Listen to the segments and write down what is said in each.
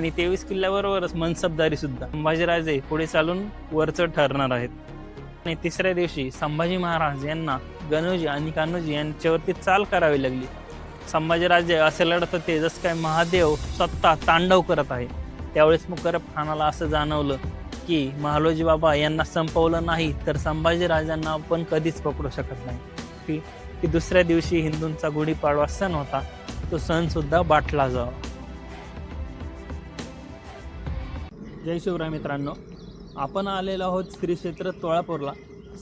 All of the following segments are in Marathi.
आणि तेवीस किल्ल्याबरोबरच मनसबदारी सुद्धा. संभाजीराजे पुढे चालून वरचं ठरणार आहेत. आणि तिसऱ्या दिवशी संभाजी महाराज यांना गणोजी आणि कान्होजी यांच्यावरती चाल करावी लागली. संभाजीराजे असे लढत होते जसं काय महादेव सत्ता तांडव करत आहे. त्यावेळेस मुकरब खानाला असं जाणवलं की महालोजी बाबा यांना संपवलं नाही तर संभाजीराजांना आपण कधीच पकडू शकत नाही. की की दुसऱ्या दिवशी हिंदूंचा गुढीपाडवा सण होता तो सण सुद्धा बाटला जावा. जय शिवराय मित्रांनो. आपण आलेलो आहोत श्री क्षेत्र तोळापूरला.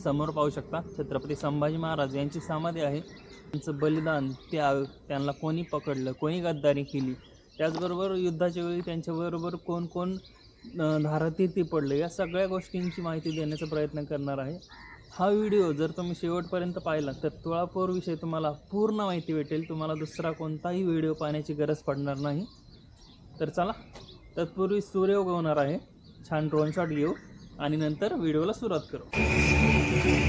समोर पाहू शकता छत्रपती संभाजी महाराज यांची समाधी आहे. त्यांचं बलिदान त्या त्यांना कोणी पकडलं कोणी गद्दारी केली? त्याचबरोबर युद्धाच्या वेळी त्यांच्याबरोबर कोण कोण धारातीर्थी पडले? या सगळ्या गोष्टींची माहिती देण्याचा प्रयत्न करणार आहे. हा व्हिडिओ जर तुम्ही शेवटपर्यंत पाहिला तर तुळापूरविषयी तुम्हाला पूर्ण माहिती भेटेल. तुम्हाला दुसरा कोणताही व्हिडिओ पाहण्याची गरज पडणार नाही. तर चला तत्पूर्वी सूर्य उगवणार आहे. छान ड्रोन शॉट घेऊ आणि नंतर व्हिडिओला सुरुवात करू.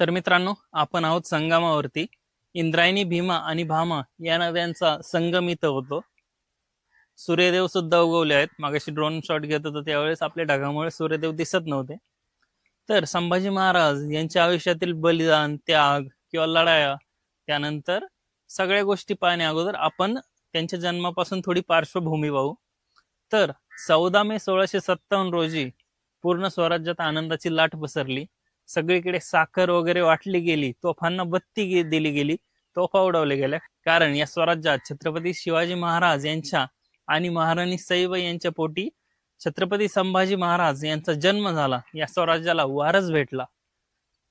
तर मित्रांनो आपण आहोत संगमावरती. इंद्रायणी भीमा आणि भामा या नद्यांचा संगम इथं होतो. सूर्यदेव सुद्धा उगवले आहेत. मागाशी ड्रोन शॉट घेत होतो त्यावेळेस आपल्या ढगामुळे सूर्यदेव दिसत नव्हते. तर संभाजी महाराज यांच्या आयुष्यातील बलिदान त्याग किंवा लढाया त्यानंतर सगळ्या गोष्टी पाहण्या अगोदर आपण त्यांच्या जन्मापासून थोडी पार्श्वभूमी पाहू. तर चौदा मे सोळाशे सत्तावन्न रोजी पूर्ण स्वराज्यात आनंदाची लाट पसरली. सगळीकडे साखर वगैरे वाटली गेली तोफांना बत्ती दिली गेली तोफा उडवल्या गेल्या. कारण या स्वराज्यात छत्रपती शिवाजी महाराज यांच्या आणि महाराणी सईबाई यांच्या पोटी छत्रपती संभाजी महाराज यांचा जन्म झाला. या स्वराज्याला वारस भेटला.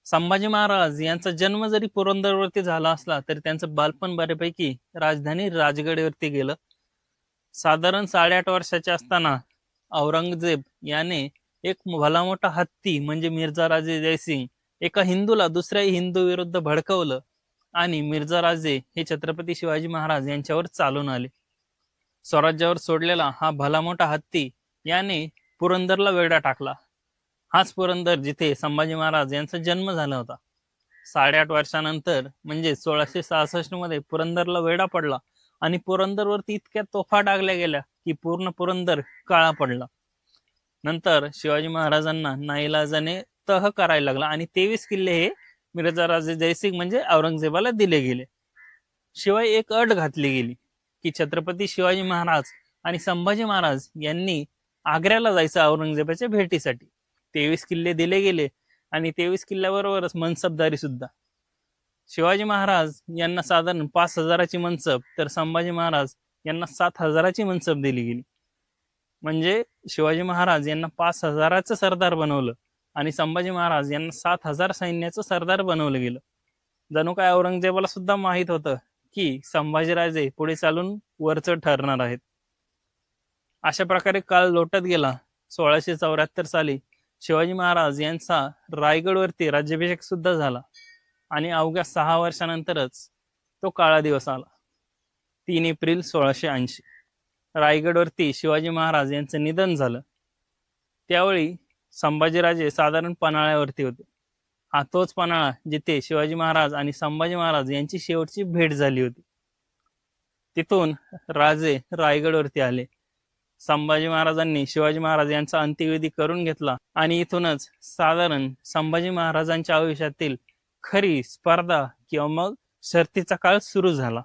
संभाजी महाराज यांचा जन्म जरी पुरंदरवरती झाला असला तरी त्यांचं बालपण बऱ्यापैकी राजधानी राजगडवरती गेलं. साधारण साडेआठ वर्षाचे असताना औरंगजेब याने एक भला मोठा हत्ती म्हणजे मिर्झा राजे जयसिंग एका हिंदूला दुसऱ्या हिंदू विरुद्ध भडकवलं आणि मिर्झा राजे हे छत्रपती शिवाजी महाराज यांच्यावर चालून आले. स्वराज्यावर सोडलेला हा भला मोठा हत्ती याने पुरंदरला वेढा टाकला. हाच पुरंदर जिथे संभाजी महाराज यांचा जन्म झाला होता. साडेआठ वर्षानंतर म्हणजे सोळाशे सहासष्टमध्ये पुरंदरला वेढा पडला आणि पुरंदरवरती इतक्या तोफा टाकल्या गेल्या की पूर्ण पुरंदर काळा पडला. नंतर शिवाजी महाराजांना नाईलाजाने तह करायला लागला आणि तेवीस किल्ले हे मिरजा राजे जयसिंग म्हणजे औरंगजेबाला दिले गेले. शिवाय एक अट घातली गेली की छत्रपती शिवाजी महाराज आणि संभाजी महाराज यांनी आग्र्याला जायचं औरंगजेबाच्या भेटीसाठी. तेवीस किल्ले दिले गेले आणि तेवीस किल्ल्याबरोबरच मनसबदारी सुद्धा. शिवाजी महाराज यांना साधारण पाच हजाराची मनसब तर संभाजी महाराज यांना सात हजाराची मनसब दिली गेली. म्हणजे शिवाजी महाराज यांना पाच हजाराचं सरदार बनवलं आणि संभाजी महाराज यांना सात हजार सैन्याचं सरदार बनवलं गेलं. जणू काय औरंगजेबाला सुद्धा माहीत होतं की संभाजीराजे पुढे चालून वरचढ ठरणार आहेत. अशा प्रकारे काळ लोटत गेला. सोळाशे चौऱ्याहत्तर साली शिवाजी महाराज यांचा रायगडवरती राज्याभिषेक सुद्धा झाला आणि अवघ्या सहा वर्षानंतरच तो काळा दिवस आला. तीन एप्रिल सोळाशे ऐंशी. रायगडवरती शिवाजी महाराज यांचं निधन झालं. त्यावेळी संभाजीराजे साधारण पन्हाळ्यावरती होते. हा तोच पन्हाळा जिथे शिवाजी महाराज आणि संभाजी महाराज यांची शेवटची भेट झाली होती. तिथून राजे रायगडवरती आले. संभाजी महाराजांनी शिवाजी महाराज यांचा अंत्यविधी करून घेतला आणि इथूनच साधारण संभाजी महाराजांच्या आयुष्यातील खरी स्पर्धा किंवा मग शर्तीचा काळ सुरू झाला.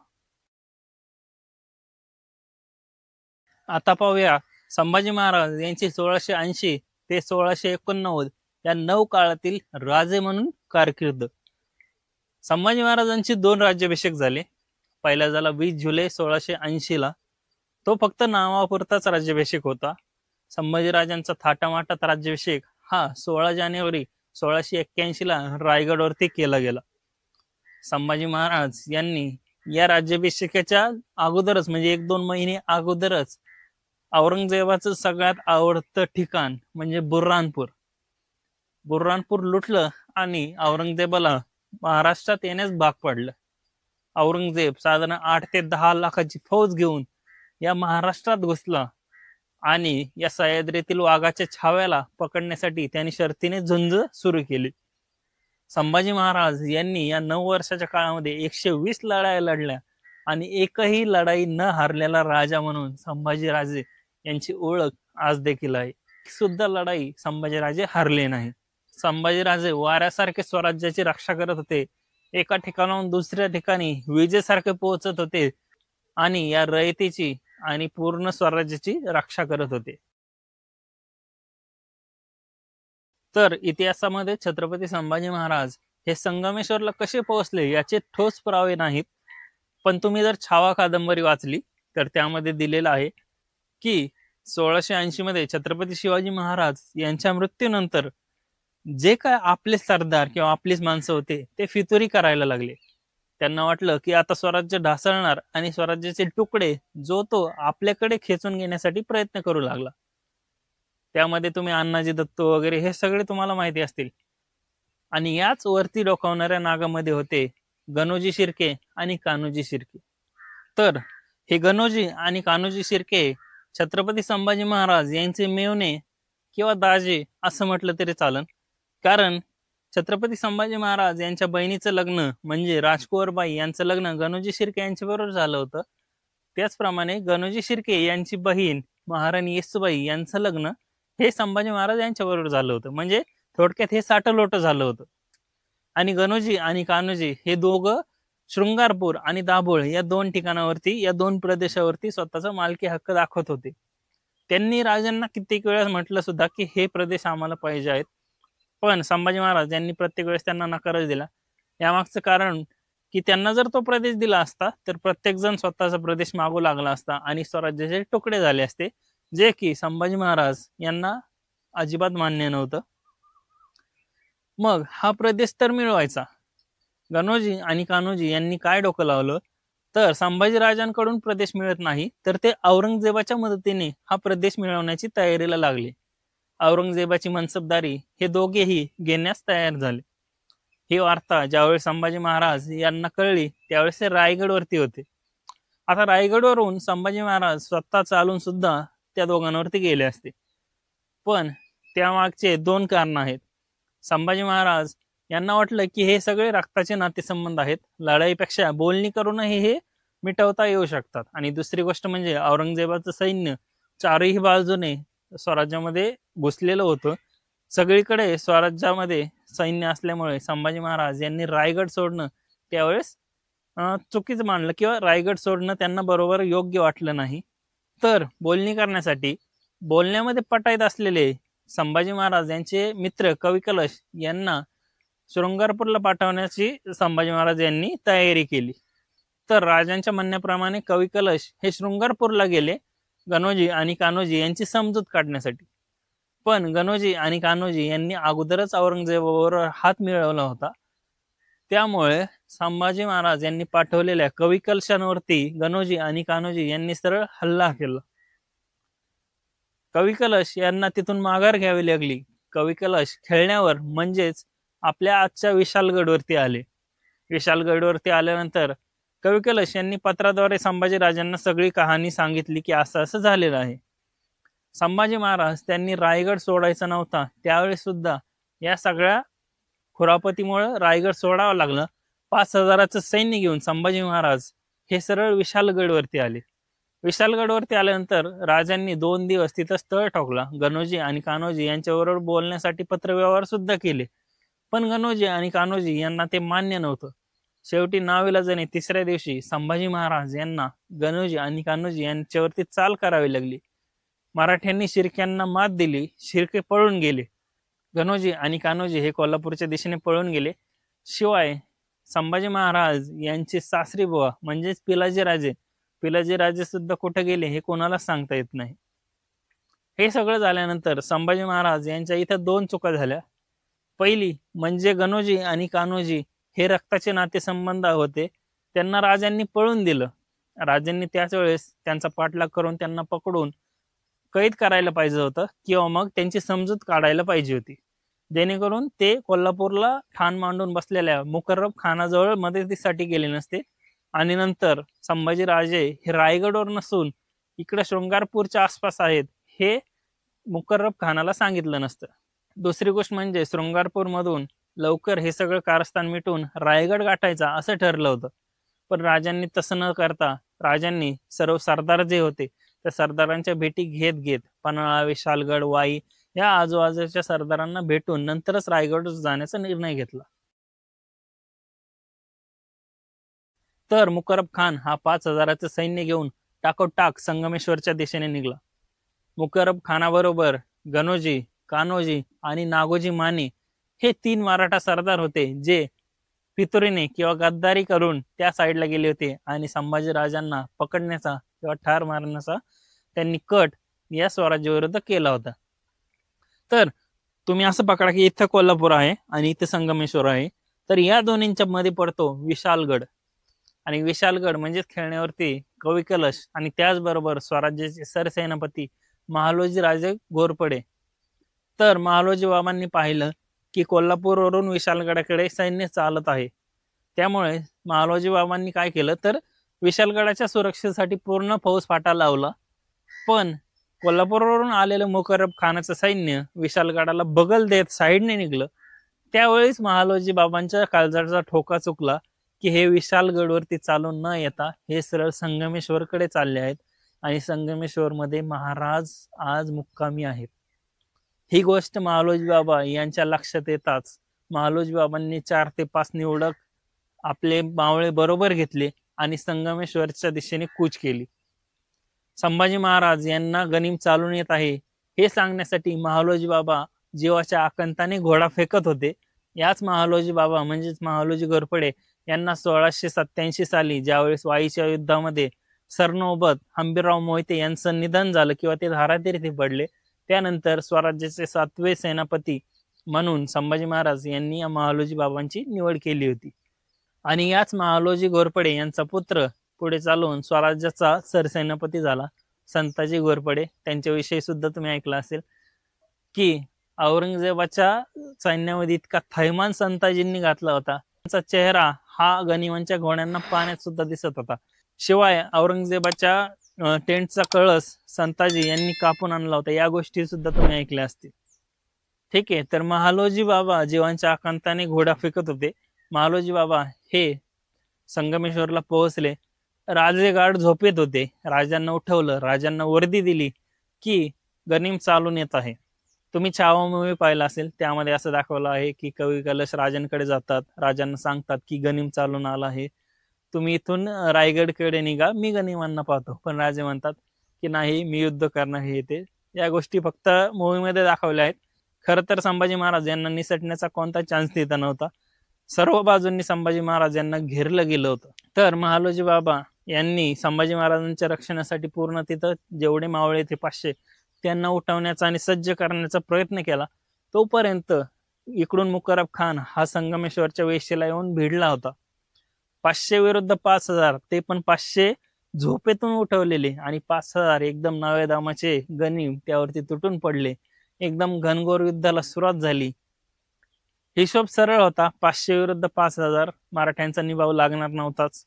आता पाहूया. संभाजी महाराज यांची सोळाशे ऐंशी ते सोळाशे एकोणनव्वद या नऊ काळातील राजे म्हणून कारकीर्द. संभाजी महाराजांची दोन राज्याभिषेक झाले. पहिला झाला वीस जुलै सोळाशे ऐंशी ला तो फक्त नावापुरताच राज्याभिषेक होता. संभाजीराजांचा थाटामाटात राज्याभिषेक हा सोळा जानेवारी सोळाशे एक्क्याऐंशी ला रायगडवरती केला गेला. संभाजी महाराज यांनी या राज्याभिषेकाच्या अगोदरच म्हणजे एक दोन महिने अगोदरच औरंगजेबाचं सगळ्यात आवडतं ठिकाण म्हणजे बुर्रानपूर. बुर्रानपूर लुटलं आणि औरंगजेबाला महाराष्ट्रात येण्यास भाग पडलं. औरंगजेब साधारण आठ ते दहा लाखाची फौज घेऊन या महाराष्ट्रात घुसला आणि या सह्याद्रीतील वाघाच्या छाव्याला पकडण्यासाठी त्यांनी शर्तीने झुंज सुरू केली. संभाजी महाराज यांनी या नऊ वर्षाच्या काळामध्ये एकशे वीस लढाया लढल्या आणि एकही लढाई न हारलेला राजा म्हणून संभाजी राजे यांची ओळख आज देखील आहे. सुद्धा लढाई संभाजीराजे हरले नाही संभाजीराजे वाऱ्यासारखे स्वराज्याची रक्षा करत होते. एका ठिकाणाहून दुसऱ्या ठिकाणी विजेसारखे पोहोचत होते आणि या रयतीची आणि पूर्ण स्वराज्याची रक्षा करत होते. तर इतिहासामध्ये छत्रपती संभाजी महाराज हे संगमेश्वरला कसे पोहोचले याचे ठोस पुरावे नाहीत. पण तुम्ही जर छावा कादंबरी वाचली तर त्यामध्ये दिलेलं आहे की सोळाशे ऐंशी मध्ये छत्रपती शिवाजी महाराज यांच्या मृत्यूनंतर जे काय आपले सरदार किंवा आपलीच माणसं होते ते फितुरी करायला लागले. त्यांना वाटलं की आता स्वराज्य ढासळणार आणि स्वराज्याचे तुकडे जो तो आपल्याकडे खेचून घेण्यासाठी प्रयत्न करू लागला. त्यामध्ये तुम्ही अण्णाजी दत्त वगैरे हे सगळे तुम्हाला माहिती असतील. आणि याच वरती डोकावणाऱ्या नागामध्ये होते गणोजी शिर्के आणि कान्होजी शिर्के. तर हे गणोजी आणि कान्होजी शिर्के छत्रपती संभाजी महाराज यांचे मेवणे किंवा दाजे असं म्हटलं तरी चालन. कारण छत्रपती संभाजी महाराज यांच्या बहिणीचं लग्न म्हणजे राजकुवरबाई यांचं लग्न गणोजी शिर्के यांच्याबरोबर झालं होतं. त्याचप्रमाणे गणोजी शिर्के यांची बहीण महाराणी येसूबाई यांचं लग्न हे संभाजी महाराज यांच्याबरोबर झालं होतं. म्हणजे थोडक्यात हे साठलोट झालं होतं. आणि गणोजी आणि कान्होजी हे दोघं शृंगारपूर आणि दाभोळ या दोन ठिकाणावरती या दोन प्रदेशावरती स्वतःचा मालकी हक्क दाखवत होते. त्यांनी राजांना कित्येक वेळा म्हटलं सुद्धा की हे प्रदेश आम्हाला पाहिजे आहेत. पण संभाजी महाराज यांनी प्रत्येक वेळेस त्यांना नकारच दिला. यामागचं कारण की त्यांना जर तो प्रदेश दिला असता तर प्रत्येकजण स्वतःचा प्रदेश मागू लागला असता आणि स्वराज्याचे तुकडे झाले असते जे की संभाजी महाराज यांना अजिबात मान्य नव्हतं. मग हा प्रदेश तर मिळवायचा गणोजी आणि कान्होजी यांनी काय डोकं लावलं? तर संभाजी राजांकडून प्रदेश मिळत नाही तर ते औरंगजेबाच्या मदतीने हा प्रदेश मिळवण्याची तयारीला लागले. औरंगजेबाची मनसबदारी हे दोघेही घेण्यास तयार झाले. ही वार्ता ज्यावेळी संभाजी महाराज यांना कळली त्यावेळेस ते रायगडवरती होते. आता रायगडवरून संभाजी महाराज स्वतः चालून सुद्धा त्या दोघांवरती गेले असते. पण त्यामागचे दोन कारण आहेत. संभाजी महाराज यांना वाटलं की हे सगळे रक्ताचे नातेसंबंध आहेत. लढाईपेक्षा बोलणी करूनही हे मिटवता येऊ शकतात. आणि दुसरी गोष्ट म्हणजे औरंगजेबाचं सैन्य चारही बाजूने स्वराज्यामध्ये घुसलेलं होतं. सगळीकडे स्वराज्यामध्ये सैन्य असल्यामुळे संभाजी महाराज यांनी रायगड सोडणं त्यावेळेस चुकीचं मानलं किंवा रायगड सोडणं त्यांना बरोबर योग्य वाटलं नाही. तर बोलणी करण्यासाठी बोलण्यामध्ये पटायत असलेले संभाजी महाराज यांचे मित्र कवी कलश यांना शृंगारपूरला पाठवण्याची संभाजी महाराज यांनी तयारी केली. तर राजांच्या म्हणण्याप्रमाणे कवी कलश हे शृंगारपूरला गेले गणोजी आणि कान्होजी यांची समजूत काढण्यासाठी. पण गणोजी आणि कान्होजी यांनी अगोदरच औरंगजेबाबरोबर हात मिळवला होता. त्यामुळे संभाजी महाराज यांनी पाठवलेल्या कवी कलशांवरती गणोजी आणि कान्होजी यांनी सरळ हल्ला केला. कवी कलश यांना तिथून माघार घ्यावी लागली. कवी कलश खेळण्यावर म्हणजेच आपल्या आजच्या विशालगडवरती आले. विशालगडवरती आल्यानंतर कवी कलश यांनी पत्राद्वारे संभाजीराजांना सगळी कहाणी सांगितली की असं असं झालेलं आहे. संभाजी महाराज त्यांनी रायगड सोडायचा नव्हता. त्यावेळी सुद्धा या सगळ्या खुरापतीमुळं रायगड सोडावं लागलं. पाच हजाराचं सैन्य घेऊन संभाजी महाराज हे सरळ विशालगडवरती आले. विशालगडवरती आल्यानंतर राजांनी दोन दिवस तिथं स्थळ ठोकला. गणोजी आणि कान्होजी यांच्याबरोबर बोलण्यासाठी पत्रव्यवहार सुद्धा केले. पण गणोजी आणि कान्होजी यांना ते मान्य नव्हतं. शेवटी नाविलाजाने तिसऱ्या दिवशी संभाजी महाराज यांना गणोजी आणि कान्होजी यांच्यावरती चाल करावी लागली. मराठ्यांनी शिर्क्यांना मात दिली शिर्के पळून गेले. गणोजी आणि कान्होजी हे कोल्हापूरच्या दिशेने पळून गेले. शिवाय संभाजी महाराज यांचे सासरी बुवा म्हणजेच पिलाजी राजे पिलाजी राजे सुद्धा कुठे गेले हे कोणाला सांगता येत नाही. हे सगळं झाल्यानंतर संभाजी महाराज यांच्या इथं दोन चुका झाल्या. पहिली म्हणजे गणोजी आणि कान्होजी हे रक्ताचे नातेसंबंध होते. त्यांना राजांनी पळून दिलं. राजांनी त्याच वेळेस त्यांचा पाठलाग करून त्यांना पकडून कैद करायला पाहिजे होतं किंवा मग त्यांची समजूत काढायला पाहिजे होती. जेणेकरून ते कोल्हापूरला ठाण मांडून बसलेल्या मुकर्रब खानाजवळ मदतीसाठी गेले नसते. आणि नंतर संभाजीराजे हे रायगडवर नसून इकडे शृंगारपूरच्या आसपास आहेत हे मुकर्रब खानाला सांगितलं नसतं. दुसरी गोष्ट म्हणजे शृंगारपूरमधून लवकर हे सगळं कारस्थान मिटून रायगड गाठायचा असं ठरलं होतं. पण राजांनी तसं न करता राजांनी सर्व सरदार जे होते त्या सरदारांच्या भेटी घेत घेत पन्हाळा विशालगड वाई या आजूबाजूच्या सरदारांना भेटून नंतरच रायगड जाण्याचा निर्णय घेतला. तर मुकरब खान हा पाच हजाराचं सैन्य घेऊन टाकोटाक संगमेश्वरच्या दिशेने निघाला. मुकरब खानाबरोबर गणोजी कान्होजी आणि नागोजी माने हे तीन मराठा सरदार होते जे पितुरीने किंवा गद्दारी करून त्या साईडला गेले होते आणि संभाजी राजांना पकडण्याचा किंवा ठार मारण्याचा त्यांनी कट या स्वराज्याविरुद्ध केला होता. तर तुम्ही असं पकडा की इथं कोल्हापूर आहे आणि इथं संगमेश्वर आहे. तर या दोन्हींच्या मध्ये पडतो विशालगड. आणि विशालगड म्हणजेच खेळण्यावरती कवी कलश आणि त्याचबरोबर स्वराज्याचे सरसेनापती महालोजी राजे घोरपडे तर महालोजी बाबांनी पाहिलं की कोल्हापूरवरून विशालगडाकडे सैन्य चालत आहे. त्यामुळे महालोजी बाबांनी काय केलं तर विशालगडाच्या सुरक्षेसाठी पूर्ण फौज फाटा लावला. पण कोल्हापूरवरून आलेलं मुकरब खानाचं सैन्य विशालगडाला बगल देत साईडने निघलं. त्यावेळेस महालोजी बाबांच्या काळजाचा ठोका चुकला की हे विशालगडवरती चालून न येता हे सरळ संगमेश्वरकडे चालले आहेत. आणि संगमेश्वरमध्ये महाराज आज मुक्कामी आहेत. ही गोष्ट महालोजी बाबा यांच्या लक्षात येताच महालोजी बाबांनी चार ते पाच निवडक आपले मावळे बरोबर घेतले आणि संगमेश्वरच्या दिशेने कूच केली. संभाजी महाराज यांना गनिम चालून येत आहे हे सांगण्यासाठी महालोजी बाबा जीवाच्या आकंताने घोडा फेकत होते. याच महालोजी बाबा म्हणजेच महालोजी घोरपडे यांना सोळाशे सत्याऐंशी साली ज्यावेळेस वाईच्या युद्धामध्ये सरनोबत हंबीरराव मोहिते यांचं निधन झालं किंवा ते धारातीर्थी पडले त्यानंतर स्वराज्याचे सातवे सेनापती म्हणून संभाजी महाराज यांनी या महालोजी बाबांची निवड केली होती. आणि याच महालोजी घोरपडे यांचा पुत्र पुढे चालून स्वराज्याचा सरसेनापती झाला. संताजी घोरपडे त्यांच्याविषयी सुद्धा तुम्ही ऐकलं असेल की औरंगजेबाच्या सैन्यामध्ये इतका थैमान संताजींनी घातला होता. त्यांचा चेहरा हा गनिमांच्या घोड्यांना पाण्यात सुद्धा दिसत होता. शिवाय औरंगजेबाच्या टेंटचा कळस संताजी यांनी कापून आणला होता. या गोष्टी सुद्धा तुम्ही ऐकल्या असतील. ठीक आहे तर महालोजी बाबा जीवांच्या आकांताने घोडा फेकत होते. महालोजी बाबा हे संगमेश्वरला पोहोचले. राजेगाड झोपेत होते. राजांना उठवलं. राजांना वर्दी दिली की गनिम चालून येत आहे. तुम्ही छावा मूवी पाहिला असेल त्यामध्ये असं दाखवलं आहे की कवी कलश राजांकडे जातात. राजांना सांगतात की गनिम चालून आला आहे. तुम्ही इथून रायगडकडे निघा. मी गनिमांना पाहतो. पण राजे म्हणतात की नाही मी युद्ध करणार हे ते. या गोष्टी फक्त मूवीमध्ये दाखवल्या आहेत. खरं तर संभाजी महाराज यांना निसटण्याचा कोणता चान्स देता नव्हता. सर्व बाजूंनी संभाजी महाराज यांना घेरलं गेलं होतं. तर महालोजी बाबा यांनी संभाजी महाराजांच्या रक्षणासाठी पूर्ण तिथं जेवढे मावळे ते पाचशे त्यांना उठवण्याचा आणि सज्ज करण्याचा प्रयत्न केला. तोपर्यंत इकडून मुकरब खान हा संगमेश्वरच्या वेशीला येऊन भिडला होता. पाचशे विरुद्ध पाच हजार ते पण पाचशे झोपेतून उठवलेले आणि पाच हजार एकदम नव्या दामाचे गनिम त्यावरती तुटून पडले. एकदम घनघोर युद्धाला सुरुवात झाली. हिशोब सरळ होता पाचशे विरुद्ध पाच हजार मराठ्यांचा निभाव लागणार नव्हताच.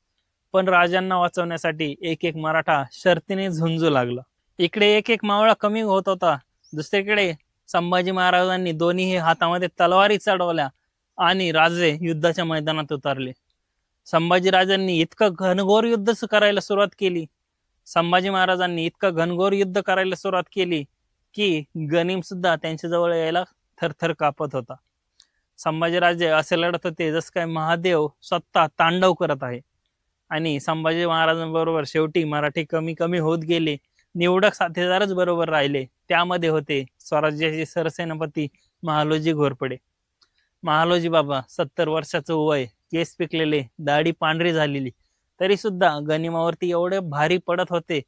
पण राजांना वाचवण्यासाठी एक एक मराठा शर्तीने झुंजू लागला. इकडे एक एक मावळा कमी होत होता. दुसरीकडे संभाजी महाराजांनी दोन्ही हातामध्ये तलवारी चढवल्या आणि राजे युद्धाच्या मैदानात उतरले. संभाजीराजांनी इतकं घनघोर युद्ध करायला सुरुवात केली. संभाजी महाराजांनी इतकं घनघोर युद्ध करायला सुरुवात केली की गनिम सुद्धा त्यांच्याजवळ यायला थरथर कापत होता. संभाजीराजे असे लढत होते जसं काय महादेव स्वतः तांडव करत आहे. आणि संभाजी महाराजांबरोबर शेवटी मराठी कमी कमी होत गेले. निवडक साथीदारच बरोबर राहिले. त्यामध्ये होते स्वराज्याचे सरसेनापती महालोजी घोरपडे. महालोजी बाबा सत्तर वर्षाचं वय केस पिकलेले दाढी पांढरी झालेली. तरी सुद्धा गनिमावरती एवढे भारी पडत होते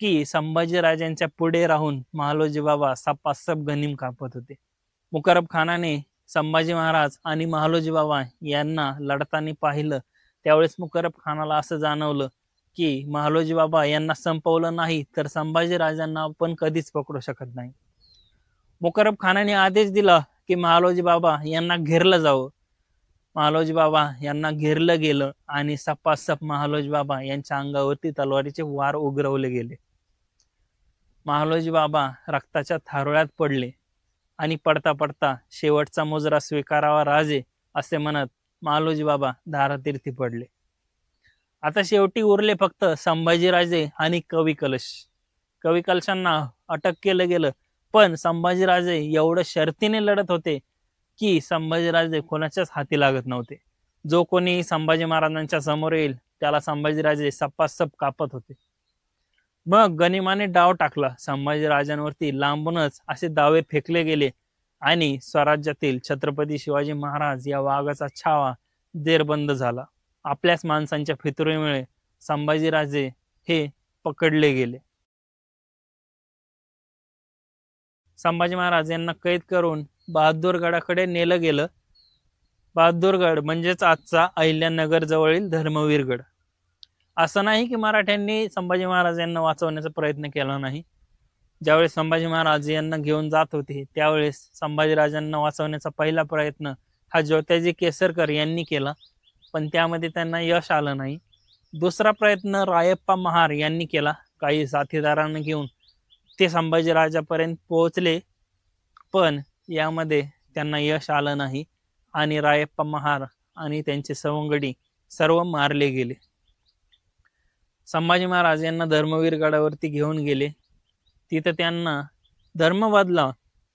की संभाजीराजांच्या पुढे राहून महालोजी बाबा सपासप गनिम कापत होते. मुकरब खानाने संभाजी महाराज आणि महालोजी बाबा यांना लढताना पाहिलं. त्यावेळेस मुकरब खानाला असं जाणवलं की महालोजी बाबा यांना संपवलं नाही तर संभाजी राजांना आपण कधीच पकडू शकत नाही. मुकरब खानाने आदेश दिला की महालोजी बाबा यांना घेरलं जावं. महालोजी बाबा यांना घेरलं गेलं आणि सप्पासप महालोजी बाबा यांच्या अंगावरती तलवारीचे वार उगरवले गेले. महालोजी बाबा रक्ताच्या थारोळ्यात पडले आणि पडता पडता शेवटचा मुजरा स्वीकारावा राजे असे म्हणत महालोजी बाबा धारातीर्थी पडले. आता शेवटी उरले फक्त संभाजीराजे आणि कवी कलश. कवी कलशांना अटक केलं गेलं पण संभाजीराजे एवढं शर्तीने लढत होते की संभाजीराजे कोणाच्याच हाती लागत नव्हते. जो कोणी संभाजी महाराजांच्या समोर येईल त्याला संभाजीराजे सप्पासप कापत होते. मग गनिमाने डाव टाकला. संभाजीराजांवरती लांबूनच असे दावे फेकले गेले आणि स्वराज्यातील छत्रपती शिवाजी महाराज या वाघाचा छावा देरबंद झाला. आपल्याच माणसांच्या फितुरीमुळे संभाजीराजे हे पकडले गेले. संभाजी महाराज यांना कैद करून बहादूरगडाकडे नेलं गेलं. बहादूरगड म्हणजेच आजचा अहिल्यानगर जवळील धर्मवीरगड असं नाही की मराठ्यांनी संभाजी महाराज यांना वाचवण्याचा प्रयत्न केला नाही. ज्यावेळेस संभाजी महाराज यांना घेऊन जात होते त्यावेळेस संभाजीराजांना वाचवण्याचा पहिला प्रयत्न हा ज्योत्याजी केसरकर यांनी केला. पण त्यामध्ये त्यांना यश आलं नाही. दुसरा प्रयत्न रायप्पा महार यांनी केला. काही साथीदारांना घेऊन ते संभाजीराजापर्यंत पोहोचले. पण यामध्ये त्यांना यश आलं नाही. आणि रायप्पा महार आणि त्यांचे सवंगडी सर्व मारले गेले. संभाजी महाराज यांना धर्मवीर गडावरती घेऊन गेले. तिथं त्यांना धर्म बदला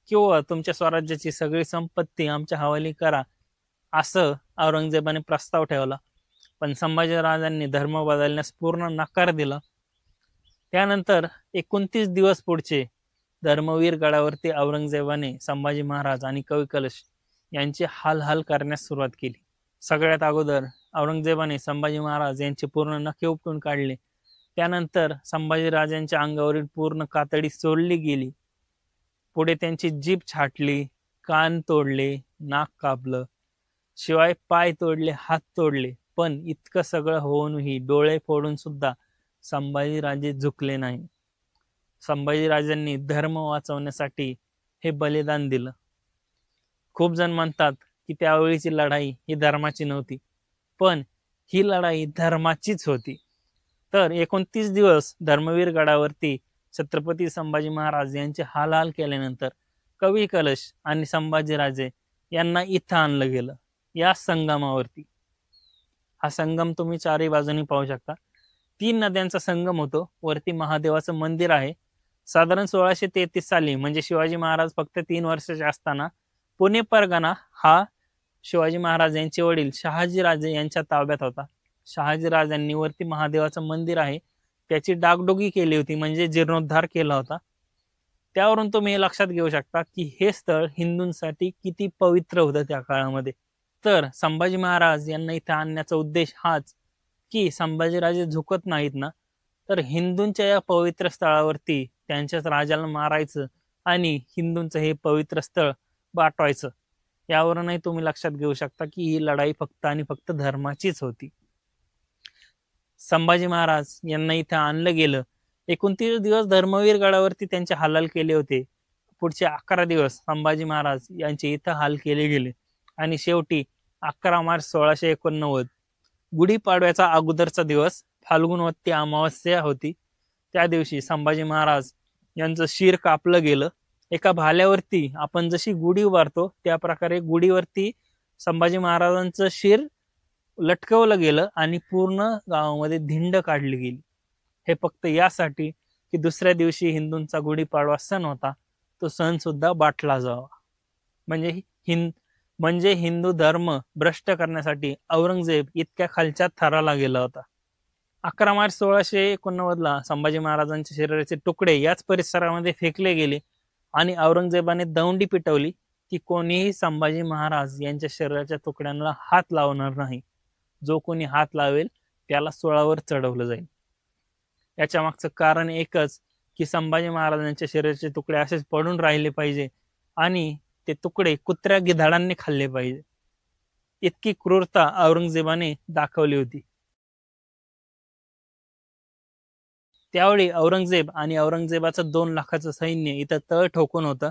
किंवा तुमच्या स्वराज्याची सगळी संपत्ती आमच्या हवाली करा असं औरंगजेबाने प्रस्ताव ठेवला. पण संभाजीराजांनी धर्म बदलण्यास पूर्ण नकार दिला. त्यानंतर एकोणतीस दिवस पुढचे धर्मवीर गडावरती औरंगजेबाने संभाजी महाराज आणि कवी कलश यांची हाल हाल करण्यास सुरुवात केली. सगळ्यात अगोदर औरंगजेबाने संभाजी महाराज यांचे पूर्ण नखे उपटून काढले. त्यानंतर संभाजीराजांच्या अंगावरील पूर्ण कातडी सोडली गेली. पुढे त्यांची जीभ छाटली कान तोडले नाक कापलं शिवाय पाय तोडले हात तोडले. पण इतकं सगळं होऊनही डोळे फोडून सुद्धा संभाजीराजे झुकले नाही संभाजीराजांनी धर्म वाचवण्यासाठी हे बलिदान दिलं. खूप जण म्हणतात की त्यावेळीची लढाई ही धर्माची नव्हती पण ही लढाई धर्माचीच होती. तर एकोणतीस दिवस धर्मवीर गडावरती छत्रपती संभाजी महाराज यांचे हाल हाल केल्यानंतर कवी कलश आणि संभाजीराजे यांना इथं आणलं गेलं या संगमावरती. हा संगम तुम्ही चारही बाजूनी पाहू शकता. तीन नद्यांचा संगम होतो. वरती महादेवाचं मंदिर आहे. साधारण सोळाशे तेहतीस साली म्हणजे शिवाजी महाराज फक्त तीन वर्षाचे असताना पुणे परगणा हा शिवाजी महाराज यांचे वडील शहाजीराजे यांच्या ताब्यात होता. शहाजीराजांनी वरती महादेवाचं मंदिर आहे त्याची डागडुगी केली होती म्हणजे जीर्णोद्धार केला होता. त्यावरून तुम्ही लक्षात घेऊ शकता की हे स्थळ हिंदूंसाठी किती पवित्र होतं त्या काळामध्ये. तर संभाजी महाराज यांना इथे आणण्याचा उद्देश हाच की संभाजीराजे झुकत नाहीत ना तर हिंदूंच्या या पवित्र स्थळावरती त्यांच्याच राजाला मारायचं आणि हिंदूंचं हे पवित्र स्थळ वाटवायचं यावरूनही तुम्ही लक्षात घेऊ शकता की ही लढाई फक्त आणि फक्त धर्माचीच होती. संभाजी महाराज यांना इथे आणलं गेलं. एकोणतीस दिवस धर्मवीर गडावरती त्यांचे हालाल केले होते. पुढचे अकरा दिवस संभाजी महाराज यांचे इथं हाल केले गेले. आणि शेवटी अकरा मार्च सोळाशे एकोणनव्वद गुढीपाडव्याचा अगोदरचा दिवस फाल्गुनवत्ती अमावस्या होती. त्या दिवशी संभाजी महाराज यांचं शिर कापलं गेलं. एका भाल्यावरती आपण जशी गुढी उभारतो त्या प्रकारे गुढीवरती संभाजी महाराजांचं शिर लटकवलं गेलं आणि पूर्ण गावामध्ये धिंड काढली गेली. हे फक्त यासाठी की दुसऱ्या दिवशी हिंदूंचा गुढीपाडवा सण होता तो सण सुद्धा बाटला जावा. म्हणजे हिंद म्हणजे हिंदू धर्म भ्रष्ट करण्यासाठी औरंगजेब इतक्या खालच्या थराला गेला होता. अकरा मार्च सोळाशे एकोणनव्वदला संभाजी महाराजांच्या शरीराचे तुकडे याच परिसरामध्ये फेकले गेले आणि औरंगजेबाने दौंडी पिटवली की कोणीही संभाजी महाराज यांच्या शरीराच्या तुकड्यांना हात लावणार नाही. जो कोणी हात लावेल त्याला सोळावर चढवलं जाईल. याच्या मागचं कारण एकच की संभाजी महाराजांच्या शरीराचे तुकडे असेच पडून राहिले पाहिजे आणि ते तुकडे कुत्र्या गिधाडांनी खाल्ले पाहिजे. इतकी क्रूरता औरंगजेबाने दाखवली होती. त्यावेळी औरंगजेब आणि औरंगजेबाचं दोन लाखाचं सैन्य इथं तळ ठोकून होतं.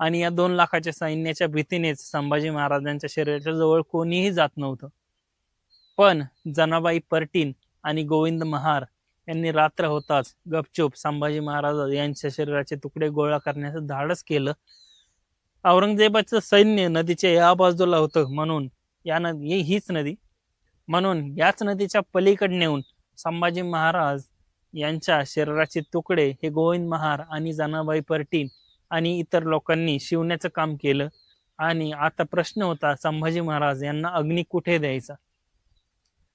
आणि या दोन लाखाच्या सैन्याच्या भीतीनेच संभाजी महाराजांच्या शरीराच्या जवळ कोणीही जात नव्हतं. पण जनाबाई परटीन आणि गोविंद महार यांनी रात्र होताच गपचूप संभाजी महाराज यांच्या शरीराचे तुकडे गोळा करण्याचं धाडस केलं. औरंगजेबाचं सैन्य नदीच्या या बाजूला होतं म्हणून या नदी हीच नदी म्हणून याच नदीच्या पलीकडे नेऊन संभाजी महाराज यांच्या शरीराचे तुकडे हे गोविंद महार आणि जानाबाई परटीन आणि इतर लोकांनी शिवण्याचं काम केलं. आणि आता प्रश्न होता संभाजी महाराज यांना अग्नी कुठे द्यायचा?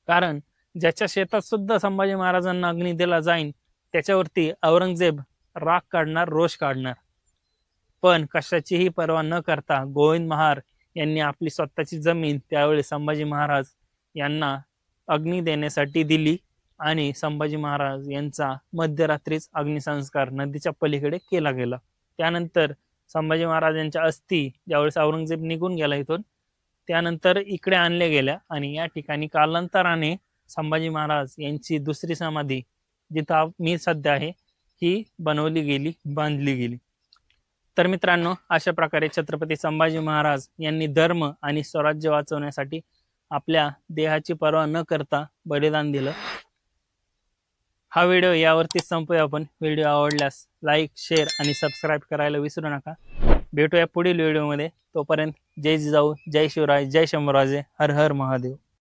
कारण ज्याच्या शेतात सुद्धा संभाजी महाराजांना अग्नी दिला जाईल त्याच्यावरती औरंगजेब राग काढणार रोष काढणार. पण कशाचीही पर्वा न करता गोविंद महार यांनी आपली स्वतःची जमीन त्यावेळी संभाजी महाराज यांना अग्नी देण्यासाठी दिली. आणि संभाजी महाराज यांचा मध्यरात्रीच अग्निसंस्कार नदीच्या पलीकडे केला गेला. त्यानंतर संभाजी महाराज यांच्या अस्थी ज्यावेळेस औरंगजेब निघून गेला इथून त्यानंतर इकडे आणल्या गेल्या आणि या ठिकाणी कालांतराने संभाजी महाराज यांची दुसरी समाधी जिथं मी सध्या आहे ही बनवली गेली बांधली गेली. तर मित्रांनो अशा प्रकारे छत्रपती संभाजी महाराज यांनी धर्म आणि स्वराज्य वाचवण्यासाठी आपल्या देहाची पर्वा न करता बलिदान दिलं. हा व्हिडिओ यावरतीच संपूया आपण. व्हिडिओ आवडल्यास लाईक शेअर आणि सबस्क्राईब करायला विसरू नका. भेटूया पुढील व्हिडिओमध्ये. तोपर्यंत जय जिजाऊ जय शिवराय जय शंभराजे हर हर महादेव.